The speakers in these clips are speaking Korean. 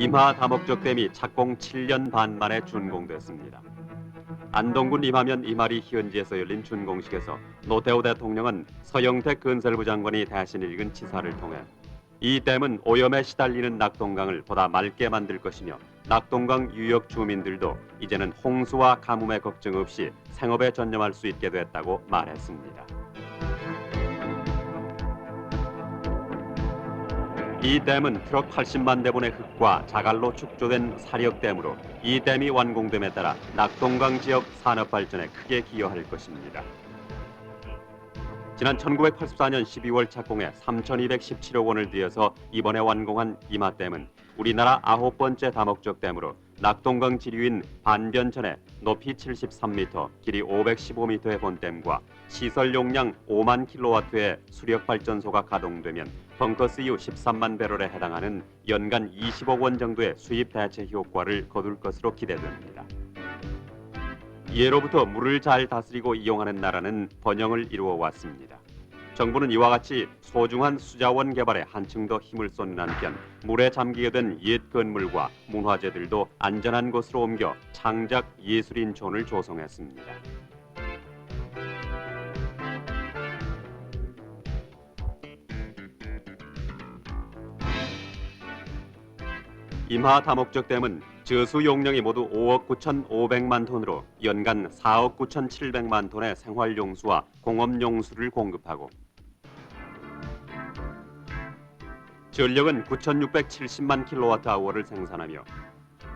임하 다목적 댐이 착공 7년 반 만에 준공됐습니다. 안동군 임하면 임하리 희은지에서 열린 준공식에서 노태우 대통령은 서영택 건설부 장관이 대신 읽은 치사를 통해 이 댐은 오염에 시달리는 낙동강을 보다 맑게 만들 것이며 낙동강 유역 주민들도 이제는 홍수와 가뭄의 걱정 없이 생업에 전념할 수 있게 됐다고 말했습니다. 이 댐은 트럭 80만 대분의 흙과 자갈로 축조된 사력댐으로 이 댐이 완공됨에 따라 낙동강 지역 산업 발전에 크게 기여할 것입니다. 지난 1984년 12월 착공해 3,217억 원을 들여서 이번에 완공한 이마댐은 우리나라 아홉 번째 다목적 댐으로 낙동강 지류인 반변천에 높이 73m, 길이 515m의 본댐과 시설 용량 5만 킬로와트의 수력 발전소가 가동되면 벙커스 이후 13만 배럴에 해당하는 연간 20억 원 정도의 수입 대체 효과를 거둘 것으로 기대됩니다. 예로부터 물을 잘 다스리고 이용하는 나라는 번영을 이루어 왔습니다. 정부는 이와 같이 소중한 수자원 개발에 한층 더 힘을 쏟는 한편 물에 잠기게 된 옛 건물과 문화재들도 안전한 곳으로 옮겨 창작 예술인촌을 조성했습니다. 임하 다목적 댐은 저수 용량이 모두 5억 9,500만 톤으로 연간 4억 9,700만 톤의 생활 용수와 공업 용수를 공급하고 전력은 9,670만 킬로와트아워를 생산하며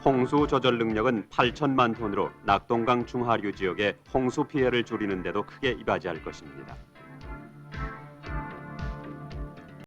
홍수 조절 능력은 8천만 톤으로 낙동강 중하류 지역의 홍수 피해를 줄이는 데도 크게 이바지할 것입니다.